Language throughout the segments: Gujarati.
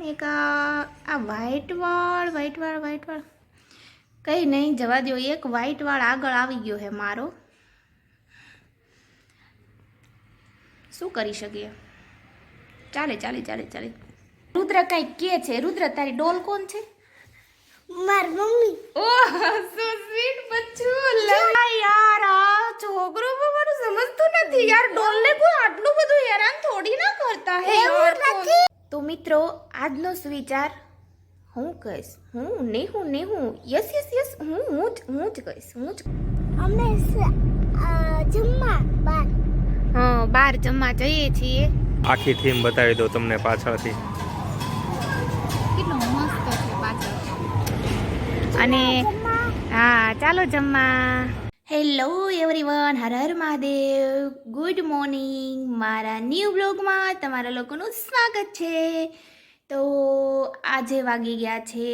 પણ એક આ વ્હાઈટ વાળ વ્હાઈટ વાળ વ્હાઈટ વાળ. કંઈ નહીં જવા દો એક વ્હાઈટ વાળ આગળ આવી ગયો છે મારો. શું કરી શકીએ? ચાલે ચાલે ચાલે ચાલે. રુદ્ર કાંઈ કે છે? રુદ્ર તારી ડોલ કોણ છે? મારી મમ્મી. ઓહ સો સ્વીટ બચ્ચું લવ યાર આ છોકરો પણ મારું સમજતું નથી યાર ડોલને કોઈ આટલું બધું હેરાન થોડી ના કરતા હે યાર કોણ. તો મિત્રો આજનો સુવિચાર હું કહીશ. હું ને હું ને હું યસ યસ યસ હું હું જ હું જ કહીશ હું જ અમે જમવા બાર. હા બાર જમવા જઈએ છીએ. આખી થીમ બતાવી દો તમને પાછળથી. કેટલો મસ્ત છે પાછળ. અને હા ચાલો જમવા. Hello everyone Har Har Mahadev. Good morning મારા ન્યૂ બ્લોગમાં તમારા લોકોનું સ્વાગત છે. તો આજે વાગી ગયા છે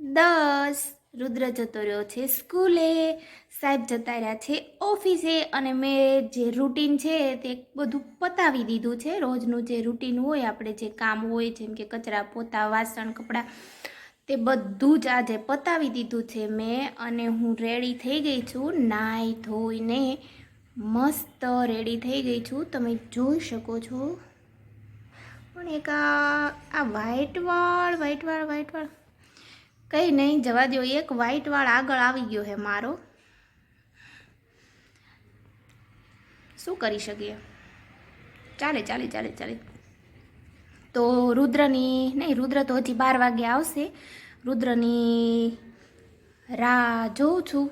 દસ. રુદ્ર જતો રહ્યો છે સ્કૂલે. સાહેબ જતા રહ્યા છે ઓફિસે અને મેં જે રૂટીન છે તે બધું પતાવી દીધું છે. રોજનું જે રૂટીન હોય, આપણે જે કામ હોય, જેમ કે કચરા પોતા, વાસણ, કપડાં, તે બધું જ આજે પતાવી દીધું છે મેં અને હું રેડી થઈ ગઈ છું નાહી ધોઈને. મસ્ત રેડી થઈ ગઈ છું. તમે જોઈ શકો છો. પણ એક આ વ્હાઈટ વાળ વ્હાઈટ વાળ વ્હાઈટ વાળ. કંઈ નહીં, જવા દો એક વ્હાઈટ વાળ આગળ આવી ગયો છે મારો. શું કરી શકીએ? ચાલે ચાલે ચાલે ચાલે. તો રુદ્રની, નહીં, રુદ્ર તો હજી બાર વાગે આવશે. રુદ્રની રાહ જોઉં છું.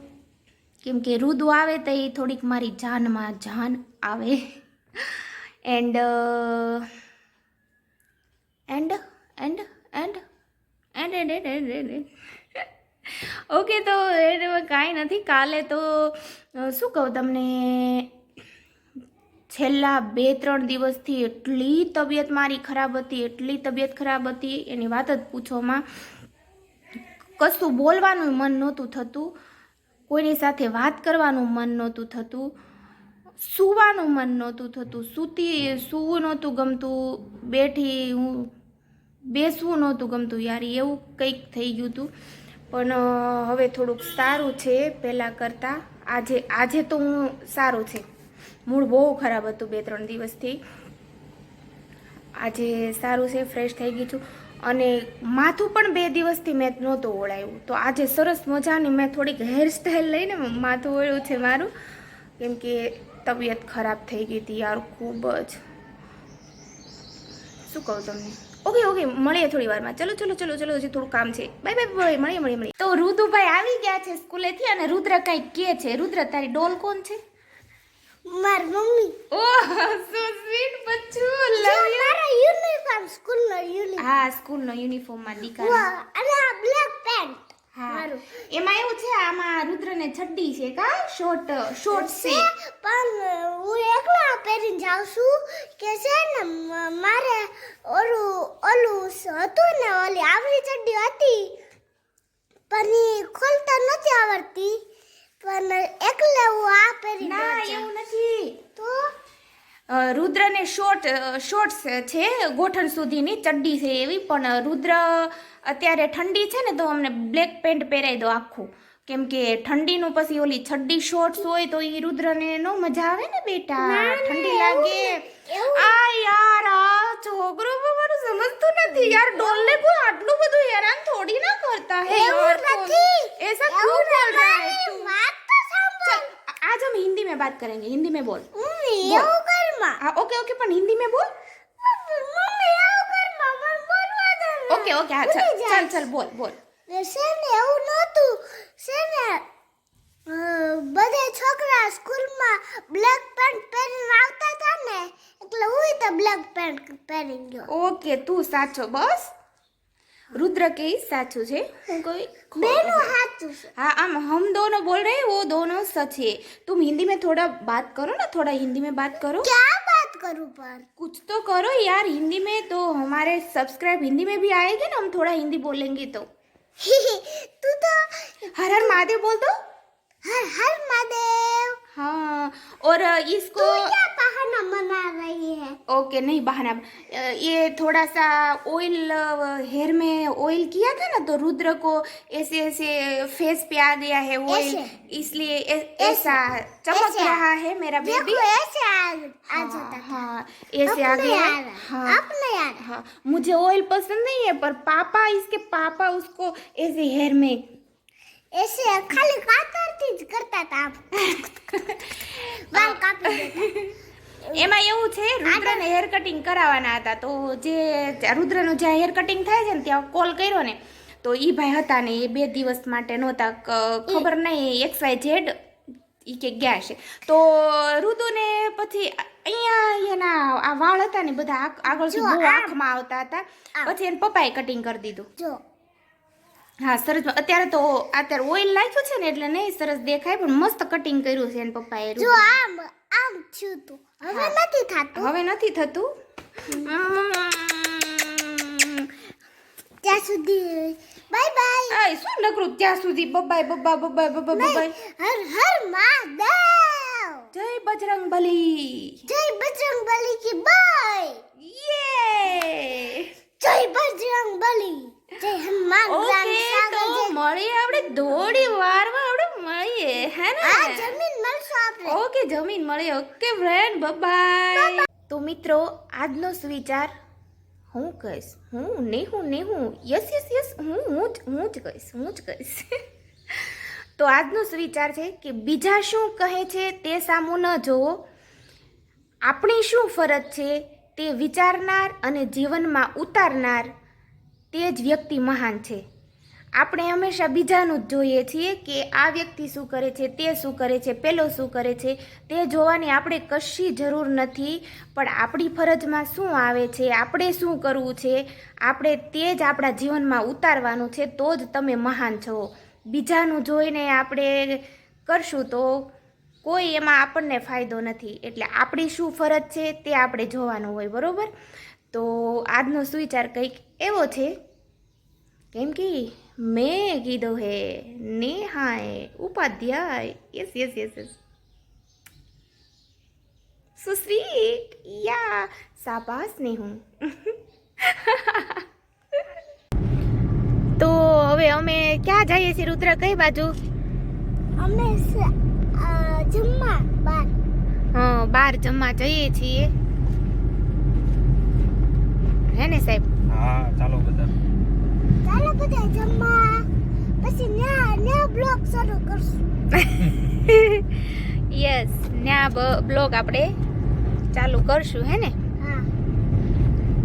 કેમ કે રુદુ આવે તો એ થોડીક મારી જાનમાં જાન આવે. And and and and and and and and and okay તો કાંઈ નથી. કાલે તો શું કહું તમને? છેલ્લા બે, ત્રણ દિવસથી એટલી તબિયત મારી ખરાબ હતી, એટલી તબિયત ખરાબ હતી. એની વાત જ પૂછોમાં. કશું બોલવાનું મન નહોતું થતું. કોઈની સાથે વાત કરવાનું મન નહોતું થતું. સૂવાનું મન નહોતું થતું. સૂતી, સૂવું નહોતું ગમતું. બેઠી હું બેસવું નહોતું ગમતું યાર એવું કંઈક થઈ ગયું હતું પણ હવે થોડુંક સારું છે પહેલાં કરતાં. આજે આજે તો હું સારું છે. મૂળ બહુ ખરાબ હતું બે, ત્રણ દિવસથી. આજે સારું છે, ફ્રેશ થઈ ગઈ છું. અને માથું પણ બે દિવસથી મેં નહોતું ઓળાયું. તો આજે સરસ મજાની મેં થોડીક હેરસ્ટાઈલ લઈને માથું ઓળ્યું છે મારું. કેમ કે તબિયત ખરાબ થઈ ગઈ હતી યાર, ખૂબ જ. શું કહું તમને? ઓકે ઓકે મળીએ થોડી વારમાં. ચલો ચલો ચલો ચલો હજી થોડું કામ છે. બાય બાય બાય મળીએ મળીએ મળીએ. તો ઋતુભાઈ આવી ગયા છે સ્કૂલેથી અને રુદ્ર કંઈક કે છે. રુદ્ર તારી ડોલ કોણ છે? માર મમ્મી. ઓ સો સ્વીટ બચ્ચુ લવ યુ મારા યુનિફોર્મ સ્કૂલ નો યુનિફોર્મ હા સ્કૂલનો યુનિફોર્મમાં દીકરા અને હા. એમાં એવું છે આમાં રુદ્રને છડ્ડી છે કા? શોર્ટ શોર્ટ છે પણ હું એકલા પહેરીને જાઉં છું કે છે ને મારે ઓલું ઓલું હતું ને ઓલી આવરી ચડ્ડી હતી. પણ એ ખોલતા નથી આવડતી. પણ એકલે હું આ પહેરી ના એવું નથી. તો? રુદ્રને શોર્ટ શોર્ટ્સ છે ગોઠણ સુધીની ચડ્ડી છે એવી પણ રુદ્ર અત્યારે ઠંડી છે ને તો અમને બ્લેક પેન્ટ પહેરાવી દો આખું કેમ કે ઠંડીનું પછી ઓલી છડ્ડી શોર્ટ્સ હોય તો એ રુદ્રને નો મજા આવે ને બેટા ઠંડી લાગે આ યાર આ છોકરો પણ મારું સમજતું નથી યાર ડોલને કોઈ આટલું બધું હેરાન થોડી ના કરતા હે એવું યાર તો- નથી ऐसा क्यों बोल रहा है મારી तू? વાત તો સાંભળ चल आज हम हिंदी में बात करेंगे हिंदी में बोल મમ્મા હા ઓકે ઓકે પણ હિન્દી મેં બોલ. મમ્મી આવ કર મમ્મા બોલવા દે ઓકે ઓકે હા ચાલ ચાલ ચાલ બોલ બોલ. સેને એવું નહોતું? સેને બધે છોકરા સ્કૂલમાં બ્લેક પેન્ટ પહેરીને આવતા હતા ને? એટલે હું તો બ્લેક પેન્ટ પહેરી ગયો. ઓકે તું સાચો બસ. रुद्र के ही साचो છે હું કોઈ ખોટું બેનું બોલ- સાચું છે हाँ हम हम दोनों बोल रहे हैं वो दोनों सच है तुम हिंदी में थोड़ा बात करो ना थोड़ा हिंदी में बात करो क्या बात करूं पर कुछ तो करो यार हिंदी में तो हमारे सब्सक्राइब हिंदी में भी आएंगे ना हम थोड़ा हिंदी बोलेंगे तो તું તો हर हर महादेव बोल दो હર હર મહાદેવ हाँ और इसको क्या बहाना बना रही है? ओके नहीं बहाना ये थोड़ा सा ऑयल हेयर में ऑयल किया था ना तो रुद्र को ऐसे ऐसे फेस पे आ गया है ऑयल इसलिए ऐसा? चमक रहा है मेरा बेबी ऐसे आ, आ जाता हाँ, हाँ ऐसे आ गया। हाँ। हाँ मुझे ऑयल पसंद नहीं है पर पापा इसके पापा उसको ऐसे हेयर में ऐसे खाली નથી જ કરતા તા વાળ કાપી દેતા. એમાં એવું છે રુદ્રને હેર કટિંગ કરાવવાના હતા તો જે રુદ્રનું જ્યાં હેર કટિંગ થાય છે ને ત્યાં કોલ કર્યો ને તો એ ભાઈ હતા ને એ બે દિવસ માટે નહોતા ખબર નહીં એક્સ વાય ઝેડ ઈ કે ગયા છે. તો રુદુને પછી અહીંયા એના આ વાળ હતા ને બધા આગળ બહુ આંખમાં આવતા હતા. પછી એને પપ્પાએ કટિંગ કરી દીધું. જો. હા સરસ. અત્યારે તો અત્યારે ઓઇલ નાખ્યું છે ને એટલે નહીં સરસ દેખાય પણ મસ્ત કટિંગ કર્યું છે એને પપ્પાએ જો આમ આમ થયું તું. હવે નથી થતું. હવે નથી થતું? ત્યાં સુધી. બાય બાય આય શું નકરું? ત્યાં સુધી. બબાય બબા બબાય બબા બબાય. હર હર મહાદેવ. જય બજરંગબલી જય બજરંગબલી કી બાય યે જય બજરંગ બલી જય હનુમાન જ્ઞાન ઓકે તો મળીએ આપણે. થોડી વારમાં આપણે મળીએ. હે ને? જમીન મળશું આપણે. ઓકે જમીન મળીએ. ઓકે ફ્રેન્ડ બબાય તો મિત્રો આજનો સુવિચાર હું કહીશ. હું ને હું ને હું યસ યસ યસ હું હું જ હું જ કહીશ હું જ કહીશ. તો આજનો સુવિચાર છે કે બીજા શું કહે છે તે સામું ન જોવો. આપણી શું ફરજ છે તે વિચારનાર અને જીવનમાં ઉતારનાર તે જ વ્યક્તિ મહાન છે. આપણે હંમેશા બીજાનું જ જોઈએ છીએ કે આ વ્યક્તિ શું કરે છે, તે શું કરે છે, પેલો શું કરે છે, તે જોવાની આપણે કશી જરૂર નથી. પણ આપણી ફરજમાં શું આવે છે, આપણે શું કરવું છે, આપણે તે જ આપણા જીવનમાં ઉતારવાનું છે, તો જ તમે મહાન છો. બીજાનું જોઈને આપણે કરશું તો કોઈ એમાં આપણને ફાયદો નથી. એટલે આપણી શું ફરજ છે, તે આપણે જોવાનું હોય, બરોબર? તો આજનો સુવિચાર કંઈક એવો છે? કેમ કે મેં કીધો હે નેહાએ Upadhyay yes yes yes yes. So sweet yeah શાબાશ ને હું. તો હવે અમે ક્યાં જઈએ છીએ? રુદ્ર કઈ બાજુ? અમે જમવા બાર હા બહાર જમવા જઈએ છીએ. હે ને સાહેબ? હા ચાલો બધા. ચાલો બધા જમવા. પછી ન્યા ન્યા બ્લોગ શરૂ કરશું. યસ ન્યા બ્લોગ આપણે ચાલુ કરશું હે ને? હા.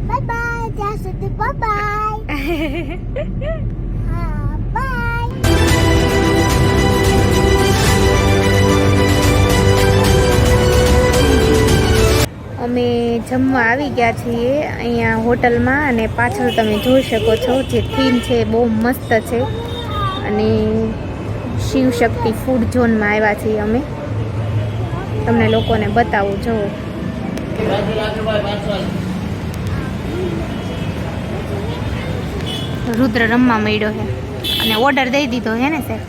બાય બાય ત્યાં સુધી બાય બાય અમે જમવા આવી ગયા છીએ અહીંયા હોટલમાં અને પાછળ તમે જોઈ શકો છો જે થીમ છે બહુ મસ્ત છે. અને શિવશક્તિ ફૂડ ઝોનમાં આવ્યા છીએ અમે. તમને લોકોને બતાવું જો રુદ્ર રમવા મળ્યો છે. અને ઓર્ડર દઈ દીધો છે ને સાહેબ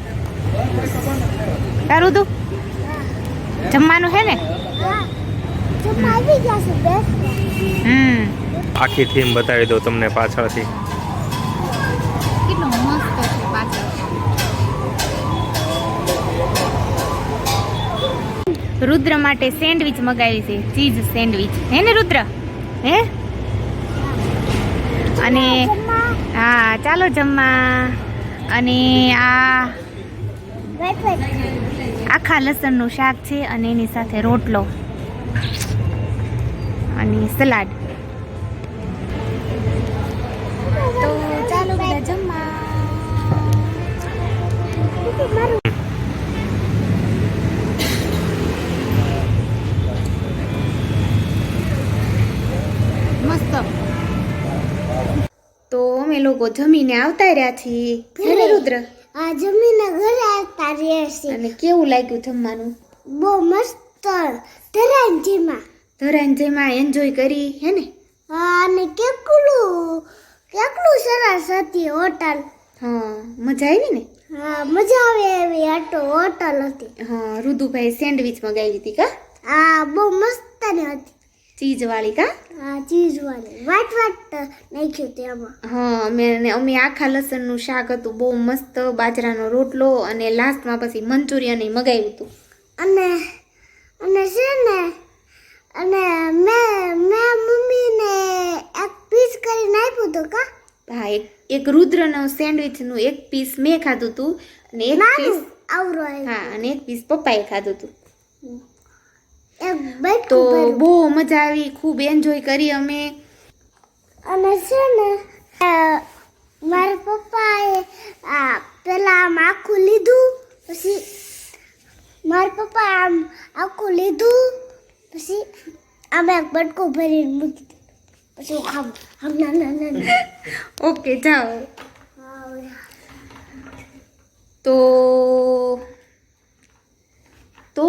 તારું તું જમવાનું છે ને? આખી થીમ બતાવી દો તમને પાછળથી. રુદ્ર માટે સેન્ડવિચ મગાવી છે, ચીઝ સેન્ડવિચ. હે ને રુદ્ર? હે? અને હા, ચાલો જમવા. અને આ આખા લસણનું શાક છે અને એની સાથે રોટલો. અને સલાડ. તો ચાલો બધા જમવા. મસ્ત. તો અમે લોકો જમીને આવતા રહ્યા છીએ રુદ્ર. આ જમીને ઘરે આવતા રહ્યા છીએ. અને કેવું લાગ્યું જમવાનું? બહુ મસ્ત. ધરાંજીમાં ધરાન જેમાં એન્જોય કરી હે ને? અને કેટલું કેટલું સરસ હતી હોટલ. હા મજા આવી ને? હા મજા આવે એવી આટો હોટલ હતી. હા રુદુભાઈ સેન્ડવિચ મગાવી હતી કા? હા બહુ મસ્તની હતી. ચીઝ વાળી કા? આ ચીઝ વાળી વાટ વાટ નાખ્યું તેમાં હા અમે ને અમે આખા લસણનું શાક હતું બહુ મસ્ત બાજરાનો રોટલો અને લાસ્ટમાં પછી મંચુરિયન મગાવ્યું હતું. અને અને છે ને અને મેં મેં મમ્મીને એક પીસ કરીને આપ્યું હતું કા? હા એક એક રુદ્રનો સેન્ડવિચનું એક પીસ મેં ખાધું હતું અને એક પીસ આવરો હા અને એક પીસ પપ્પાએ ખાધું હતું તો બહુ મજા આવી ખૂબ એન્જોય કરી અમે. અને છે ને મારા પપ્પાએ આ પેલા આમ આખું લીધું પછી મારા પપ્પા આમ આખું લીધું. પછી આમ બટકો ભરીને મૂકી દીધું. પછી હું ખાવું આમ ના ના ના ઓકે જાઓ. તો તો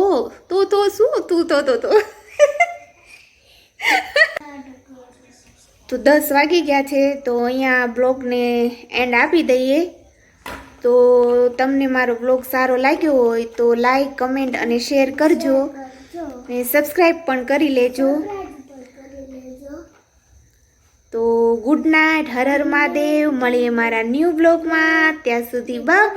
તો તો શું? તું તો તો તો. તો દસ વાગી ગયા છે તો અહીંયા બ્લોગને એન્ડ આપી દઈએ. તો તમને મારો બ્લોગ સારો લાગ્યો હોય તો લાઈક કમેન્ટ અને શેર કરજો. ને સબસ્ક્રાઈબ પણ કરી લેજો. તો ગુડ નાઇટ હર હર મહાદેવ. મળીએ મારા ન્યૂ બ્લોગમાં ત્યાં સુધી બાય